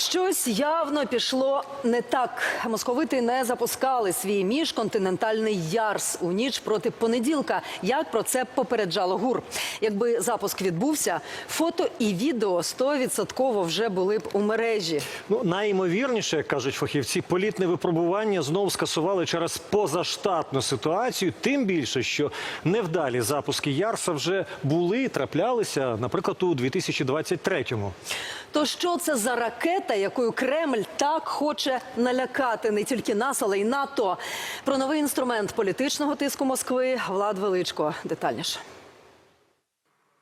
Щось явно пішло не так. Московити не запускали свій міжконтинентальний ярс у ніч проти понеділка. Як про це попереджало ГУР? Якби запуск відбувся, фото і відео стовідсотково вже були б у мережі. Ну, найімовірніше, як кажуть фахівці, політне випробування знову скасували через позаштатну ситуацію. Тим більше, що невдалі запуски Ярса вже були, траплялися, наприклад, у 2023-му. То що це за ракета, якою Кремль так хоче налякати не тільки нас, але й НАТО? Про новий інструмент політичного тиску Москви Влад Величко. Детальніше.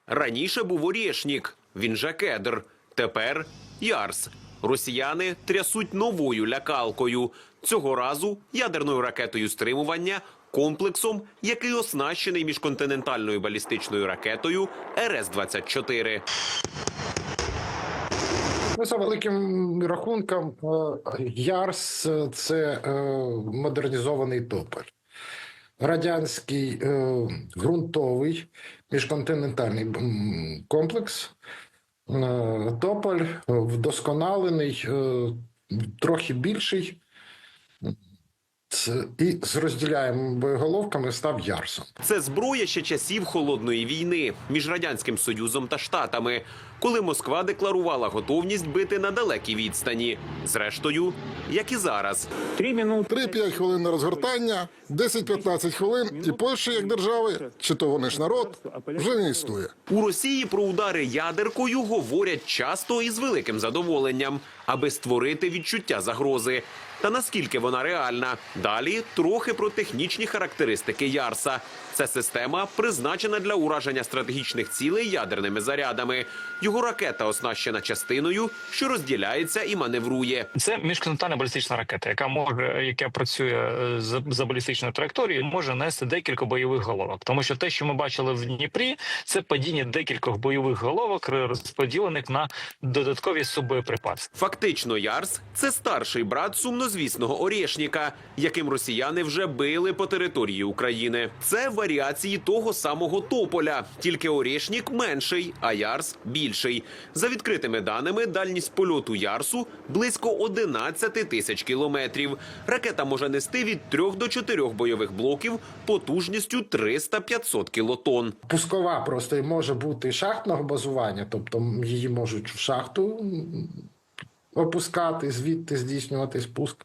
Раніше був Орєшнік, він же кедр. Тепер Ярс. Росіяни трясуть новою лякалкою. Цього разу ядерною ракетою стримування, комплексом, який оснащений міжконтинентальною балістичною ракетою РС-24. Ну, за великим рахунком, е, Ярс це е, модернізований тополь. Радянський е, ґрунтовий міжконтинентальний комплекс. Тополь вдосконалений, трохи більший. І з розділяємо боєголовками став Ярсом. Це зброя ще часів холодної війни між радянським союзом та штатами, коли Москва декларувала готовність бити на далекій відстані. Зрештою, як і зараз. 3-5 хвилин на розгортання, 10-15 хвилин, і Польща як держави, чи то вони ж народ, вже не існує. У Росії про удари ядеркою говорять часто і з великим задоволенням, аби створити відчуття загрози. Та наскільки вона реальна? Далі трохи про технічні характеристики Ярса. Це система призначена для ураження стратегічних цілей ядерними зарядами. Його ракета оснащена частиною, що розділяється і маневрує. Це міжконтинентальна балістична ракета, яка може, яка працює е, за, за балістичною траєкторією, може нести декілька бойових головок. Тому що те, що ми бачили в Дніпрі, це падіння декількох бойових головок, розподілених на додаткові суббоєприпаси. Фактично, Ярс це старший брат сумнозвісного Орєшніка, яким росіяни вже били по території України. Це варіації того самого тополя, тільки Орєшнік менший, а Ярс більший. За відкритими даними, дальність польоту Ярсу близько 11 тисяч кілометрів. Ракета може нести від 3 до 4 бойових блоків потужністю 300-500 кілотон. Пускова просто і може бути шахтного базування, тобто її можуть в шахту опускати, звідти здійснювати спуск.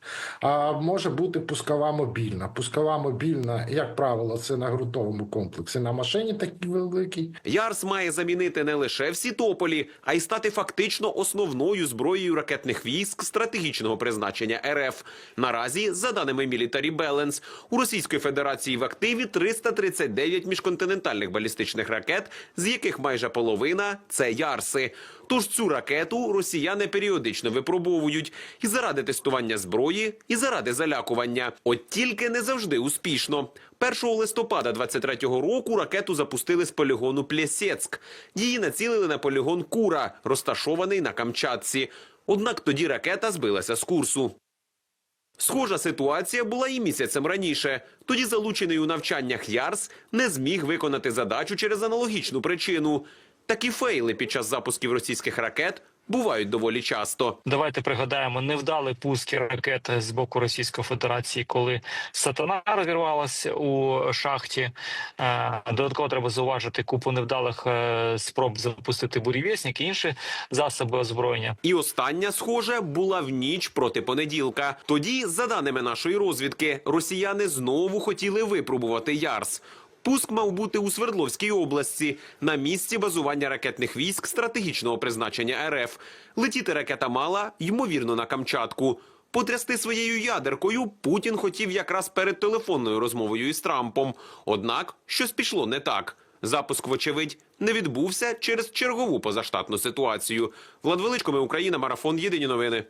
А може бути пускова мобільна. Пускова мобільна, як правило, це на ґрунтовому комплексі. На машині такий великий. Ярс має замінити не лише всі тополі, а й стати фактично основною зброєю ракетних військ стратегічного призначення РФ. Наразі, за даними Military Balance, у Російської Федерації в активі 339 міжконтинентальних балістичних ракет, з яких майже половина це ярси. Тож цю ракету росіяни періодично випробовують і заради тестування зброї, і заради залякування. От тільки не завжди успішно. 1 листопада 23-го року ракету запустили з полігону Плєсецьк. Її націлили на полігон Кура, розташований на Камчатці. Однак тоді ракета збилася з курсу. Схожа ситуація була і місяцем раніше. Тоді залучений у навчаннях Ярс не зміг виконати задачу через аналогічну причину. Такі фейли під час запусків російських ракет бувають доволі часто. Давайте пригадаємо невдалі пуски ракет з боку Російської Федерації, коли сатана розірвалася у шахті. Е, Додатково треба зауважити купу невдалих е, спроб запустити бурєвєснік і інші засоби озброєння. І остання, схоже, була в ніч проти понеділка. Тоді, за даними нашої розвідки, росіяни знову хотіли випробувати Ярс. Пуск мав бути у Свердловській області на місці базування ракетних військ стратегічного призначення РФ. Летіти ракета мала, ймовірно, на Камчатку. Потрясти своєю ядеркою Путін хотів якраз перед телефонною розмовою із Трампом. Однак щось пішло не так. Запуск, вочевидь, не відбувся через чергову позаштатну ситуацію. Влад Величко, ми Україна, марафон. Єдині новини.